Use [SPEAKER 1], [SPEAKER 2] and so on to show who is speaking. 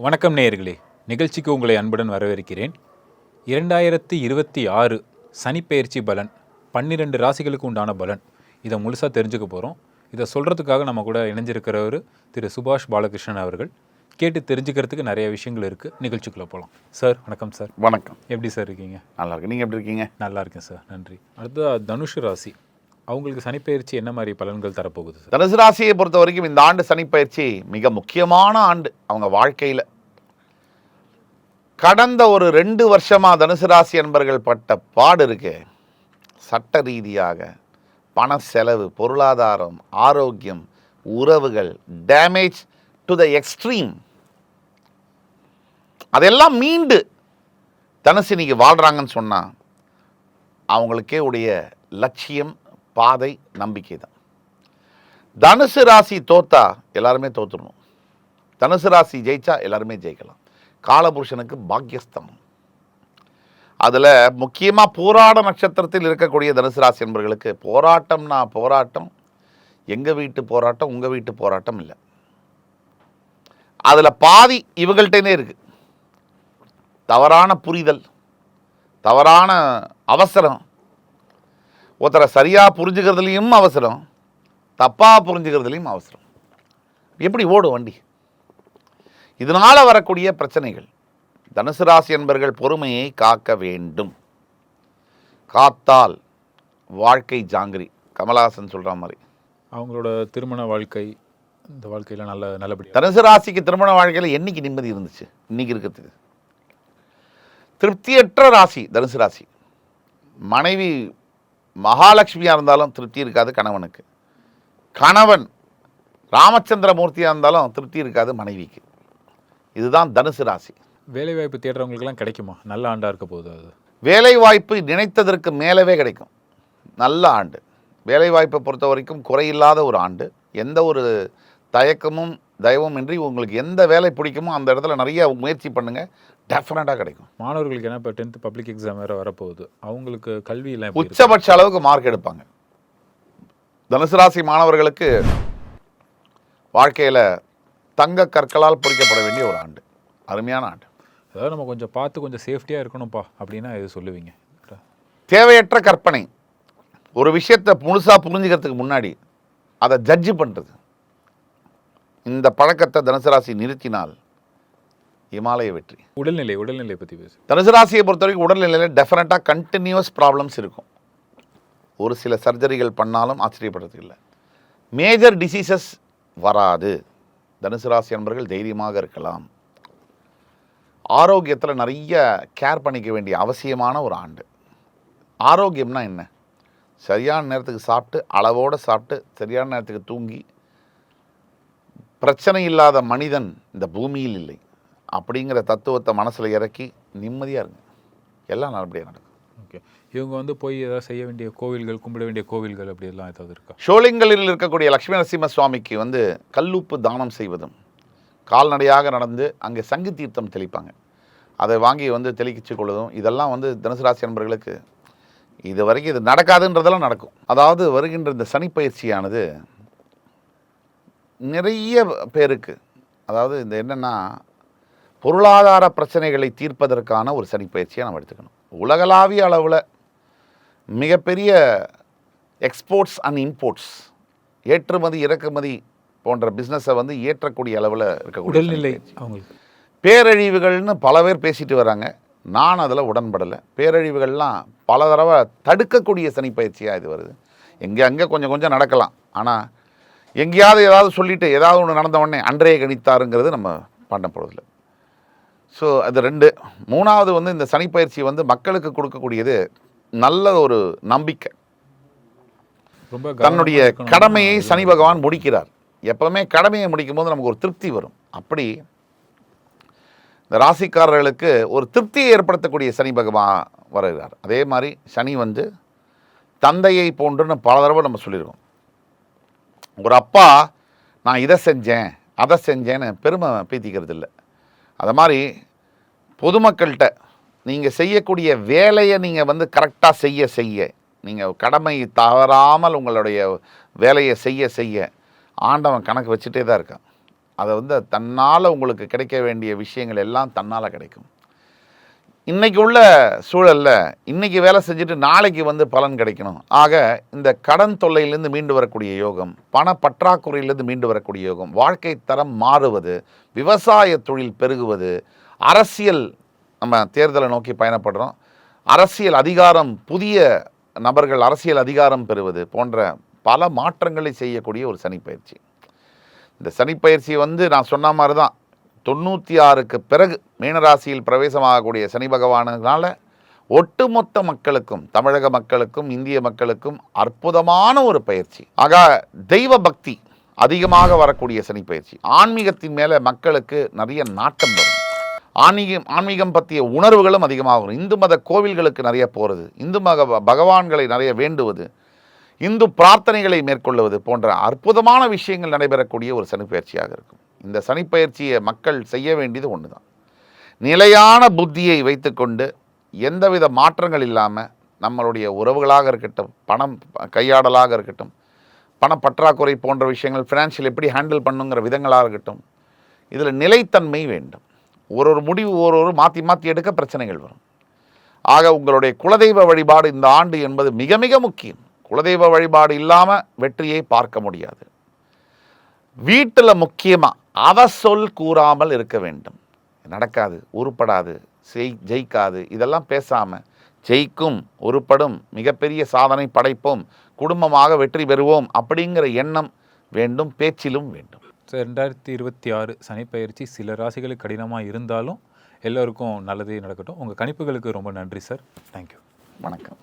[SPEAKER 1] வணக்கம் நேயர்களே. நிகழ்ச்சிக்கு உங்களை அன்புடன் வரவேற்கிறேன். இரண்டாயிரத்தி இருபத்தி ஆறு சனிப்பெயர்ச்சி பலன் பன்னிரெண்டு ராசிகளுக்கு உண்டான பலன். இதை முழுசாக தெரிஞ்சுக்க போகிறோம் இதை சொல்கிறதுக்காக நம்ம கூட இணைஞ்சிருக்கிறவர் திரு சுபாஷ் பாலகிருஷ்ணன் அவர்கள். கேட்டு தெரிஞ்சுக்கிறதுக்கு நிறைய விஷயங்கள் இருக்குது நிகழ்ச்சிக்குள்ளே போகலாம் சார் வணக்கம் சார்.
[SPEAKER 2] வணக்கம்.
[SPEAKER 1] எப்படி சார் இருக்கீங்க?
[SPEAKER 2] நல்லா இருக்கு நீங்கள் எப்படி இருக்கீங்க?
[SPEAKER 1] நல்லா இருக்கேன் சார். நன்றி. அடுத்து தனுஷ் ராசி. அவங்களுக்கு சனிப்பயிற்சி என்ன மாதிரி பலன்கள் தரப்போகுது
[SPEAKER 2] தனுசு ராசியை பொறுத்த வரைக்கும் இந்த ஆண்டு சனிப்பயிற்சி மிக முக்கியமான ஆண்டு. அவங்க வாழ்க்கையில் கடந்த ஒரு ரெண்டு வருஷமாக தனுசு ராசி என்பர்கள் பட்ட பாடு இருக்கு. சட்ட ரீதியாக பண செலவு பொருளாதாரம் ஆரோக்கியம் உறவுகள் டேமேஜ் டு த எக்ஸ்ட்ரீம் அதெல்லாம் மீண்டு தனுசு இன்னைக்கு வாழ்கிறாங்கன்னு சொன்னால் அவங்களுக்கே உடைய லட்சியம் பாதை நம்பிக்கை தான் தனுசு ராசி தோத்தா எல்லாருமே தோத்துடணும். தனுசு ராசி ஜெயிச்சா எல்லாருமே ஜெயிக்கலாம். காலபுருஷனுக்கு பாக்கியஸ்தமம் அதில் முக்கியமாக போராட நட்சத்திரத்தில் இருக்கக்கூடிய தனுசு ராசி என்பவர்களுக்கு போராட்டம்னா போராட்டம் எங்கள் வீட்டு போராட்டம் உங்கள் வீட்டு போராட்டம் இல்லை. அதில் பாதி இவங்கள்ட்டே இருக்குது தவறான புரிதல் தவறான அவசரம் ஒருத்தரை சரியாக புரிஞ்சுக்கிறதுலையும் அவசரம் தப்பாக புரிஞ்சுக்கிறதுலையும் அவசரம். எப்படி ஓடும் வண்டி? இதனால் வரக்கூடிய பிரச்சனைகள் தனுசு ராசி என்பர்கள் பொறுமையை காக்க வேண்டும். காத்தால் வாழ்க்கை ஜாங்கிரி கமலஹாசன் சொல்கிற மாதிரி.
[SPEAKER 1] அவங்களோட திருமண வாழ்க்கை இந்த வாழ்க்கையில் நல்ல நல்லபடியாக
[SPEAKER 2] தனுசு ராசிக்கு திருமண வாழ்க்கையில் என்னைக்கு நிம்மதி இருந்துச்சு? இன்னைக்கு இருக்கிறதுக்கு. திருப்தியற்ற ராசி தனுசு ராசி. மனைவி மகாலட்சுமியாக இருந்தாலும் திருப்தி இருக்காது கணவனுக்கு. கணவன் ராமச்சந்திரமூர்த்தியாக இருந்தாலும் திருப்தி இருக்காது மனைவிக்கு. இதுதான் தனுசு ராசி.
[SPEAKER 1] வேலைவாய்ப்பு தேடுறவங்களுக்குலாம் கிடைக்குமா? நல்ல ஆண்டாக இருக்க போகுது அது.
[SPEAKER 2] வேலை வாய்ப்பு நினைத்ததற்கு மேலவே கிடைக்கும். நல்ல ஆண்டு. வேலை வாய்ப்பை பொறுத்த வரைக்கும் குறையில்லாத ஒரு ஆண்டு. எந்த ஒரு தயக்கமும் தயவும் இன்றி உங்களுக்கு எந்த வேலை பிடிக்குமோ அந்த இடத்துல நிறைய முயற்சி பண்ணுங்க. டெஃபினட்டாக கிடைக்கும்.
[SPEAKER 1] மாணவர்களுக்கு என்ன இப்போ டென்த்து பப்ளிக் எக்ஸாம் வேறு வரப்போகுது. அவங்களுக்கு இருக்கு?
[SPEAKER 2] உச்சபட்ச அளவுக்கு மார்க் எடுப்பாங்க. தனுசு ராசி மாணவர்களுக்கு வாழ்க்கையில் தங்க கற்களால் பொறிக்கப்பட வேண்டிய ஒரு ஆண்டு. அருமையான ஆண்டு.
[SPEAKER 1] அதாவது நம்ம கொஞ்சம் பார்த்து கொஞ்சம் சேஃப்டியாக இருக்கணும்ப்பா அப்படின்னா எது சொல்லுவீங்க.
[SPEAKER 2] தேவையற்ற கற்பனை. ஒரு விஷயத்தை முழுசாக புரிஞ்சுக்கிறதுக்கு முன்னாடி அதை ஜட்ஜு பண்ணுறது இந்த பழக்கத்தை தனுசு ராசி நிறுத்தினால் இமாலய வெற்றி.
[SPEAKER 1] உடல்நிலை உடல்நிலை பற்றி பேசு.
[SPEAKER 2] தனுசு ராசியை பொறுத்த வரைக்கும் உடல்நிலையில் டெஃபினட்டாக கண்டினியூஸ் ப்ராப்ளம்ஸ் இருக்கும். ஒரு சில சர்ஜரிகள் பண்ணாலும் ஆச்சரியப்படுறதுக்கு இல்லை. மேஜர் டிசீசஸ் வராது. தனுசு ராசி என்பவர்கள் தைரியமாக இருக்கலாம். ஆரோக்கியத்தில் நிறைய கேர் பண்ணிக்க வேண்டிய அவசியமான ஒரு ஆண்டு. ஆரோக்கியம்னா என்ன? சரியான நேரத்துக்கு சாப்பிட்டு அளவோடு சாப்பிட்டு சரியான நேரத்துக்கு தூங்கி பிரச்சனை இல்லாத மனிதன் இந்த பூமியில் இல்லை. அப்படிங்கிற தத்துவத்தை மனசில் இறக்கி நிம்மதியாக இருங்க. எல்லாம் நல்லபடியாக நடக்கும்.
[SPEAKER 1] ஓகே. இவங்க வந்து போய் ஏதாவது செய்ய வேண்டிய கோவில்கள் கும்பிட வேண்டிய கோவில்கள் அப்படி எல்லாம் ஏதாவது இருக்கா?
[SPEAKER 2] ஷோலிங்கலில் இருக்கக்கூடிய லக்ஷ்மி நரசிம்ம சுவாமிக்கு வந்து கல்லுப்பு தானம் செய்வதும் கால்நடையாக நடந்து அங்கே சங்கு தீர்த்தம் தெளிப்பாங்க. அதை வாங்கி வந்து தெளிக்கிச்சு கொள்வதும் இதெல்லாம் வந்து தனுசு ராசி நண்பர்களுக்கு இது வரைக்கும் இது நடக்காதுன்றதெல்லாம் நடக்கும். அதாவது வருகின்ற இந்த சனிப்பயிற்சியானது நிறைய பேருக்கு அதாவது இந்த என்னென்னா பொருளாதார பிரச்சனைகளை தீர்ப்பதற்கான ஒரு சனிப்பயிற்சியை நம்ம எடுத்துக்கணும். உலகளாவிய அளவில் மிகப்பெரிய எக்ஸ்போர்ட்ஸ் அண்ட் இம்போர்ட்ஸ் ஏற்றுமதி இறக்குமதி போன்ற பிஸ்னஸை வந்து ஏற்றக்கூடிய அளவில் இருக்கக்கூடிய
[SPEAKER 1] உடல்நிலை
[SPEAKER 2] பேரழிவுகள்னு பல பேர் பேசிட்டு வராங்க. நான் அதில் உடன்படலை. பேரழிவுகள்லாம் பல தடவை தடுக்கக்கூடிய சனிப்பயிற்சியாக இது வருது. எங்கே அங்கே கொஞ்சம் கொஞ்சம் நடக்கலாம். ஆனால் எங்கேயாவது ஏதாவது சொல்லிட்டு ஏதாவது ஒன்று நடந்த உடனே அன்றைய கணித்தாருங்கிறது நம்ம பண்ண போகிறதில்ல ஸோ அது ரெண்டு. மூணாவது வந்து இந்த சனிப்பயிற்சி வந்து மக்களுக்கு கொடுக்கக்கூடியது நல்ல ஒரு நம்பிக்கை. தன்னுடைய. கடமையை சனி பகவான் முடிக்கிறார். எப்பவுமே கடமையை முடிக்கும் போது நமக்கு ஒரு திருப்தி வரும். அப்படி இந்த ராசிக்காரர்களுக்கு ஒரு திருப்தியை ஏற்படுத்தக்கூடிய சனி பகவான் வருகிறார். அதே மாதிரி சனி வந்து தந்தையை போன்றுன்னு பல தடவை நம்ம சொல்லியிருக்கோம். ஒரு அப்பா நான் இதை செஞ்சேன் அதை செஞ்சேன்னு பெருமை பீத்திக்கிறது இல்லை அதை மாதிரி பொதுமக்கள்கிட்ட நீங்கள் செய்யக்கூடிய வேலையை நீங்கள் வந்து கரெக்டாக செய்ய செய்ய. நீங்கள் கடமை தவறாமல் உங்களுடைய வேலையை செய்ய செய்ய ஆண்டவன் கணக்கு வச்சுட்டே தான் இருக்கான். அதை வந்து தன்னால் உங்களுக்கு கிடைக்க வேண்டிய விஷயங்கள் எல்லாம் தன்னால் கிடைக்கும். இன்றைக்கி உள்ள சூழலில் இன்றைக்கி வேலை செஞ்சுட்டு நாளைக்கு வந்து பலன் கிடைக்கணும். ஆக இந்த கடன் தொல்லையிலேருந்து மீண்டு வரக்கூடிய யோகம் பண பற்றாக்குறையிலேருந்து மீண்டு வரக்கூடிய யோகம் வாழ்க்கை தரம் மாறுவது விவசாய தொழில் பெருகுவது அரசியல் நம்ம தேர்தலை நோக்கி பயணப்படுறோம். அரசியல் அதிகாரம் புதிய நபர்கள் அரசியல் அதிகாரம் பெறுவது போன்ற பல மாற்றங்களை செய்யக்கூடிய ஒரு சனிப்பயிற்சி. இந்த சனிப்பயிற்சி வந்து நான் சொன்ன மாதிரி தான் தொண்ணூற்றி ஆறுக்கு பிறகு மீனராசியில் பிரவேசமாகக்கூடிய சனி பகவானதுனால ஒட்டுமொத்த மக்களுக்கும் தமிழக மக்களுக்கும் இந்திய மக்களுக்கும் அற்புதமான ஒரு பயிற்சி. ஆக தெய்வ பக்தி அதிகமாக வரக்கூடிய சனி பயிற்சி. ஆன்மீகத்தின் மேலே மக்களுக்கு நிறைய நாட்டம் வரும். ஆன்மீகம் ஆன்மீகம் பற்றிய உணர்வுகளும் அதிகமாக வரும். இந்து மத கோவில்களுக்கு நிறைய போகிறது இந்து மத பகவான்களை நிறைய வேண்டுவது இந்து பிரார்த்தனைகளை மேற்கொள்வது போன்ற அற்புதமான விஷயங்கள் நடைபெறக்கூடிய ஒரு சனிப்பயிற்சியாக இருக்கும். இந்த சனிப்பயிற்சியை மக்கள் செய்ய வேண்டியது ஒன்று தான் நிலையான புத்தியை வைத்துக்கொண்டு எந்தவித மாற்றங்கள் இல்லாமல் நம்மளுடைய உறவுகளாக இருக்கட்டும் பணம் கையாடலாக இருக்கட்டும் பணப்பற்றாக்குறை போன்ற விஷயங்கள் ஃபினான்ஷியல் எப்படி ஹேண்டில் பண்ணுங்கிற விதங்களாக இருக்கட்டும் இதில் நிலைத்தன்மை வேண்டும். ஒரு ஒரு முடிவு ஒரு ஒரு மாற்றி மாற்றி எடுக்க பிரச்சனைகள் வரும். ஆக உங்களுடைய குலதெய்வ வழிபாடு இந்த ஆண்டு என்பது மிக மிக முக்கியம். குலதெய்வ வழிபாடு இல்லாமல் வெற்றியை பார்க்க முடியாது. வீட்டில் முக்கியமாக அவ சொல் கூறாமல் இருக்க வேண்டும். நடக்காது உருப்படாது செய் ஜெயிக்காது இதெல்லாம் பேசாமல் ஜெயிக்கும் உருப்படும் மிகப்பெரிய சாதனை படைப்போம் குடும்பமாக வெற்றி பெறுவோம் அப்படிங்கிற எண்ணம் வேண்டும் பேச்சிலும் வேண்டும்.
[SPEAKER 1] சார் ரெண்டாயிரத்தி இருபத்தி ஆறு சனிப்பயிற்சி சில ராசிகளுக்கு கடினமாக இருந்தாலும் எல்லோருக்கும் நல்லதே நடக்கட்டும். உங்கள் கணிப்புகளுக்கு ரொம்ப நன்றி சார். தேங்க்யூ
[SPEAKER 2] வணக்கம்.